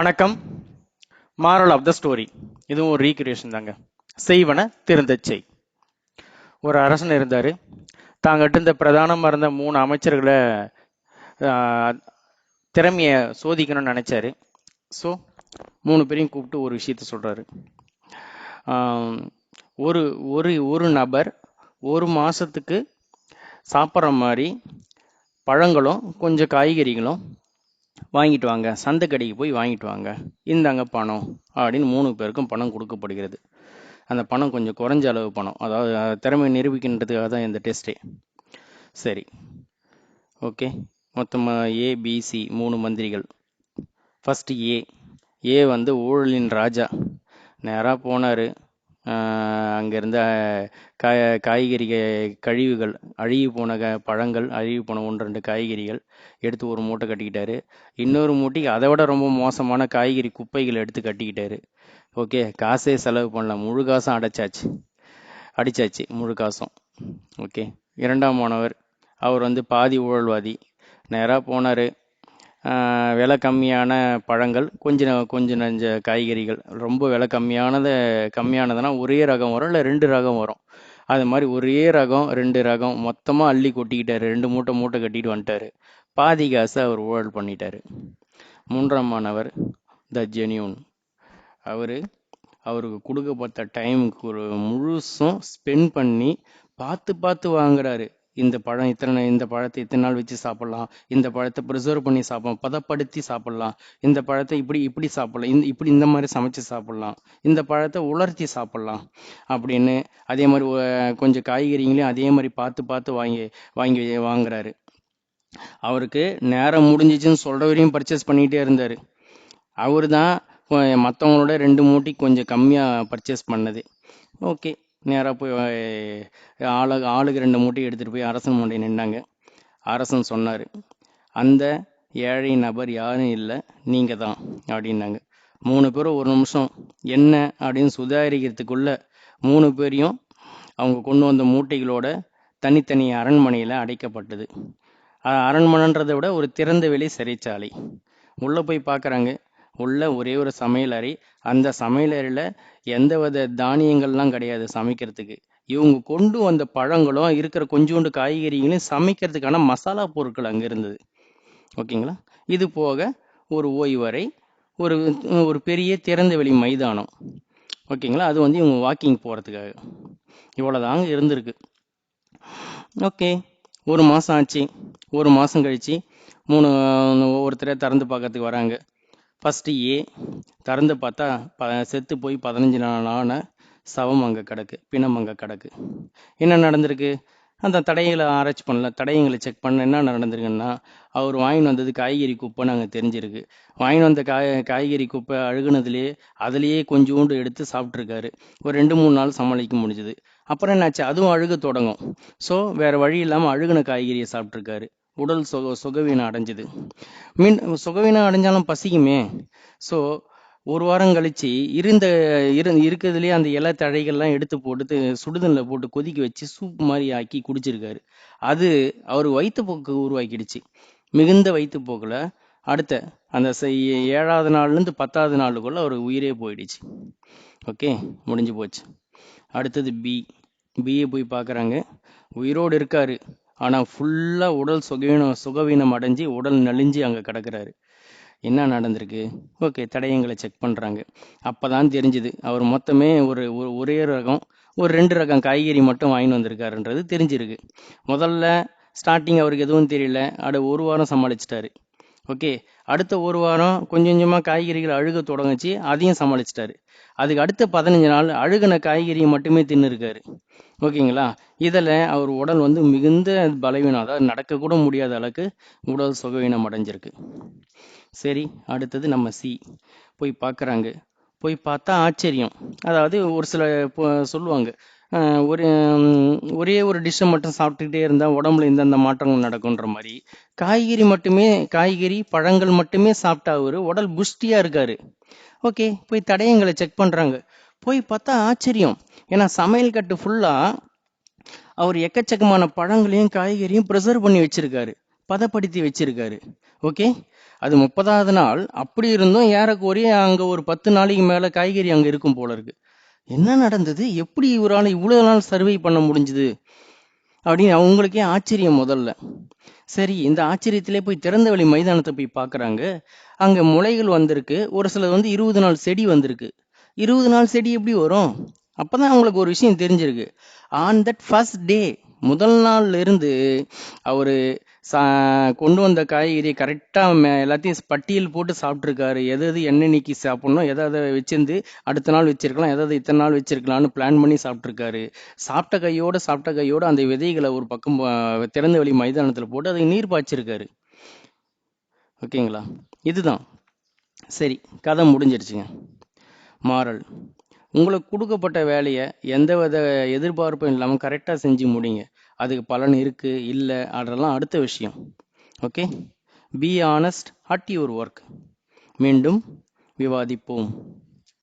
வணக்கம். Moral of the story இதுவும் ஒரு ரீக்ரியேஷன் தாங்க. செய்வன திருந்தச் செய். ஒரு அரசன் இருந்தார். தாங்கிட்ட இருந்த பிரதானமாக இருந்த மூணு அமைச்சர்களை திறமையை சோதிக்கணும்னு நினச்சாரு. ஸோ மூணு பேரையும் கூப்பிட்டு ஒரு விஷயத்த சொல்கிறாரு ஒரு ஒரு ஒரு நபர் ஒரு மாதத்துக்கு சாப்பிட்ற மாதிரி பழங்களும் கொஞ்சம் காய்கறிகளும் வாங்கிட்டு வாங்க சந்தை கடைக்கு போய் வாங்கிட்டு வாங்க. இந்தாங்க பணம் அப்படின்னு மூணு பேருக்கும் பணம் கொடுக்கப்படுகிறது. அந்த பணம் கொஞ்சம் குறைஞ்ச அளவு பணம். அதாவது திறமை திறமையை நிரூபிக்கின்றதுக்காக தான் இந்த டெஸ்ட்டே சரி. ஓகே. மொத்தமாக ஏபிசி மூணு மந்திரிகள். ஃபஸ்ட்டு ஏ ஏ வந்து ஊழலின் ராஜா. நேராக போனார். அங்கேருந்த காய் காய்கறி கழிவுகள் அழுகி போன க பழங்கள் அழுகி போன ஒன்று ரெண்டு காய்கறிகள் எடுத்து ஒரு மூட்டை கட்டிக்கிட்டாரு. இன்னொரு மூட்டைக்கு அதை விட ரொம்ப மோசமான காய்கறி குப்பைகள் எடுத்து கட்டிக்கிட்டாரு. ஓகே காசே செலவு பண்ணல. முழு காசும் அடைச்சாச்சு. அடிச்சாச்சு முழு காசும். ஓகே இரண்டாம் மாணவர். அவர் வந்து பாதி ஊழல்வாதி. நேராக போனார். விலை கம்மியான பழங்கள் கொஞ்சம் கொஞ்சம் நஞ்ச காய்கறிகள். ரொம்ப விலை கம்மியானது கம்மியானதுன்னா ஒரே ரகம் வரும் இல்லை ரெண்டு ரகம் வரும். அது மாதிரி ஒரே ரகம் ரெண்டு ரகம் மொத்தமாக அள்ளி கொட்டிக்கிட்டாரு. ரெண்டு மூட்டை மூட்டை கட்டிட்டு வந்துட்டாரு. பாதி காசை அவர் ஊழல் பண்ணிட்டார். மூன்றாம் மாணவர் த ஜெனியூன். அவர் அவருக்கு கொடுக்கப்பட்ட டைமுக்கு ஒரு முழுசும் ஸ்பெண்ட் பண்ணி பார்த்து பார்த்து வாங்குறாரு. இந்த பழம் இத்தனை இந்த பழத்தை இத்தனை நாள் வச்சு சாப்பிடலாம். இந்த பழத்தை ப்ரிசர்வ் பண்ணி சாப்பிடலாம். பதப்படுத்தி சாப்பிடலாம். இந்த பழத்தை இப்படி இப்படி சாப்பிடலாம். இந்த இப்படி இந்த மாதிரி சமைச்சு சாப்பிடலாம். இந்த பழத்தை உலர்த்தி சாப்பிடலாம். அப்படின்னு அதே மாதிரி கொஞ்சம் காய்கறிங்களையும் அதே மாதிரி பார்த்து பார்த்து வாங்கி வாங்கி வாங்குறாரு. அவருக்கு நேரம் முடிஞ்சிச்சுன்னு சொல்கிறவரையும் பர்ச்சேஸ் பண்ணிகிட்டே இருந்தார். அவர் தான் மற்றவங்களோட ரெண்டு மூட்டி கொஞ்சம் கம்மியாக பர்ச்சேஸ் பண்ணது. ஓகே நேராக போய் ஆளு ஆளுக்கு ரெண்டு மூட்டை எடுத்துகிட்டு போய் அரசன் முன்னாடி நின்னாங்க. அரசன் சொன்னார் அந்த ஏழை நபர் யாரும் இல்லை நீங்கள் தான் அப்படின்னாங்க. மூணு பேரும் ஒரு நிமிஷம் என்ன? அப்படின்னு சுதாரிக்கிறதுக்குள்ள மூணு பேரையும் அவங்க கொண்டு வந்த மூட்டைகளோட தனித்தனி அரண்மனையில் அடைக்கப்பட்டது. அரண்மனைன்றதை விட ஒரு திறந்த வெளி சிறைச்சாலை. உள்ளே போய் பார்க்குறாங்க உள்ள ஒரே ஒரு சமையலறை அந்த சமையலறையில் எந்த வித தானியங்கள்லாம் கிடையாது சமைக்கிறதுக்கு. இவங்க கொண்டு வந்த பழங்களும் இருக்கிற கொஞ்சோண்டு காய்கறிகளையும் சமைக்கிறதுக்கான மசாலா பொருட்கள் அங்கே இருந்தது. ஓகேங்களா? இது போக ஒரு ஓய்வறை ஒரு ஒரு பெரிய திறந்த வெளி மைதானம். ஓகேங்களா? அது வந்து இவங்க வாக்கிங் போகிறதுக்காக இவ்வளோதாங்க இருந்திருக்கு. ஓகே. ஒரு மாதம் ஆச்சு. ஒரு மாதம் கழிச்சு மூணு ஒவ்வொருத்தரை திறந்து பார்க்கறதுக்கு வராங்க. ஃபஸ்ட்டு ஏ திறந்து பார்த்தா ப செத்து போய் பதினஞ்சு நாளான சவம் அங்கே கிடக்கு பிணம் அங்கே கிடக்கு. என்ன நடந்திருக்கு? அந்த தடையங்களை ஆராய்ச்சி பண்ணல தடயங்களை செக் பண்ண என்ன நடந்திருக்குன்னா அவர் வாங்கின்னு வந்தது காய்கறி குப்பைன்னு நாங்கள் தெரிஞ்சிருக்கு. வாங்கின்னு வந்த காய் காய்கறி குப்பை அழுகுனதுலேயே அதுலேயே கொஞ்சோண்டு எடுத்து சாப்பிட்ருக்காரு ஒரு ரெண்டு மூணு நாள் சமாளிக்க முடிஞ்சுது. அப்புறம் என்னாச்சு? அதுவும் அழுக தொடங்கும். ஸோ வேறு வழி இல்லாமல் அழுகுன காய்கறியை சாப்பிட்ருக்காரு உடல் சுக சுகவீனம் அடைஞ்சுது. மீன் சுகவீனம் அடைஞ்சாலும் பசிக்குமே. ஸோ ஒரு வாரம் கழிச்சு இருந்த இரு இருக்கிறதுலேயே அந்த இலை தழைகள்லாம் எடுத்து போட்டு சுடுதண்ணில் போட்டு கொதிக்க வச்சு சூப் மாதிரி ஆக்கி குடிச்சிருக்காரு. அது அவர் வயிற்றுப்போக்கு உருவாக்கிடுச்சு. மிகுந்த வயிற்றுப்போக்கில் அடுத்த அந்த ஏழாவது நாள்லேருந்து பத்தாவது நாளுக்குள்ள அவர் உயிரே போயிடுச்சு. ஓகே முடிஞ்சு போச்சு. அடுத்தது பி பிஏ போய் பார்க்குறாங்க உயிரோடு இருக்காரு. ஆனால் ஃபுல்லாக உடல் சுகவீனம் சுகவீனம் அடைஞ்சு உடல் நலிஞ்சு அங்கே கிடக்கிறாரு. என்ன நடந்திருக்கு? ஓகே தடயங்களை செக் பண்ணுறாங்க அப்போ தான் தெரிஞ்சுது அவர் மொத்தமே ஒரு ஒரு- ஒரே ரகம் ஒரு ரெண்டு ரகம் காய்கறி மட்டும் வாங்கிட்டு வந்திருக்காருன்றது தெரிஞ்சிருக்கு. முதல்ல ஸ்டார்டிங் அவருக்கு எதுவும் தெரியல அட ஒரு வாரம் சமாளிச்சிட்டாரு. ஓகே அடுத்த ஒரு வாரம் கொஞ்சம் கொஞ்சமாக காய்கறிகள் அழுக தொடங்குச்சு அதையும் சமாளிச்சிட்டாரு. அதுக்கு அடுத்த பதினஞ்சு நாள் அழுகுன காய்கறியை மட்டுமே தின்னு இருக்காரு ஓகேங்களா? இதில் அவர் உடல் வந்து மிகுந்த பலவீனம் அதாவது நடக்கக்கூட முடியாத அளவுக்கு உடல் சுகவீனம் அடைஞ்சிருக்கு. சரி அடுத்தது நம்ம சி. போய் பார்க்குறாங்க. போய் பார்த்தா ஆச்சரியம். அதாவது ஒரு சில சொல்லுவாங்க. அஹ் ஒரு ஒரே ஒரு டிஷ்ஷை மட்டும் சாப்பிட்டுக்கிட்டே இருந்தால் உடம்புல இந்தந்த மாற்றங்கள் நடக்குன்ற மாதிரி. காய்கறி மட்டுமே காய்கறி பழங்கள் மட்டுமே சாப்பிட்டா அவர் உடல் புஷ்டியாக இருக்காரு. ஓகே போய் தடயங்களை செக் பண்ணுறாங்க போய் பார்த்தா ஆச்சரியம். ஏன்னா சமையல் கட்டு ஃபுல்லா அவர் எக்கச்சக்கமான பழங்களையும் காய்கறியும் ப்ரிசர்வ் பண்ணி வச்சிருக்காரு. பதப்படுத்தி வச்சிருக்காரு. ஓகே அது முப்பதாவது நாள். அப்படி இருந்தும் ஏறக்குறைய அங்க ஒரு பத்து நாளைக்கு மேல காய்கறி அங்கே இருக்கும் போல இருக்கு. என்ன நடந்தது? எப்படி இவரால் இவ்வளவு நாள் சர்வை பண்ண முடிஞ்சுது? அப்படின்னு அவங்களுக்கே ஆச்சரியம் முதல்ல. சரி இந்த ஆச்சரியத்திலே போய் திறந்த வெளி மைதானத்தை போய் பார்க்குறாங்க. அங்க முளைகள் வந்திருக்கு. ஒரு சிலது வந்து இருபது நாள் செடி வந்திருக்கு. இருபது நாள் செடி எப்படி வரும்? அப்போதான் அவங்களுக்கு ஒரு விஷயம் தெரிஞ்சிருக்கு. ஆன் தட் ஃபர்ஸ்ட் டே முதல் நாள்ல இருந்து அவர் சா கொண்டு வந்த காய்கறி கரெக்டாக எல்லாத்தையும் பட்டியல் போட்டு சாப்பிட்ருக்காரு எது எது எண்ணெய் சாப்பிட்ணும் எதை எதை வச்சிருந்து அடுத்த நாள் வச்சிருக்கலாம் எதை எதை இத்தனை நாள் வச்சிருக்கலாம்னு பிளான் பண்ணி சாப்பிட்ருக்காரு சாப்பிட்ட கையோட சாப்பிட்ட கையோட அந்த விதைகளை ஒரு பக்கம் திறந்த வெளி மைதானத்தில் போட்டு அதுக்கு நீர் பாய்ச்சிருக்காரு. ஓகேங்களா? இதுதான். சரி கதை முடிஞ்சிருச்சுங்க. மாறல். உங்களுக்கு கொடுக்கப்பட்ட வேலையை எந்த வித எதிர்பார்ப்பும் இல்லாமல் கரெக்டாக செஞ்சு முடிங்க. அதுக்கு பலன் இருக்கு இல்லை அதெல்லாம் அடுத்த விஷயம். Okay be honest at your work மீண்டும் விவாதிப்போம்.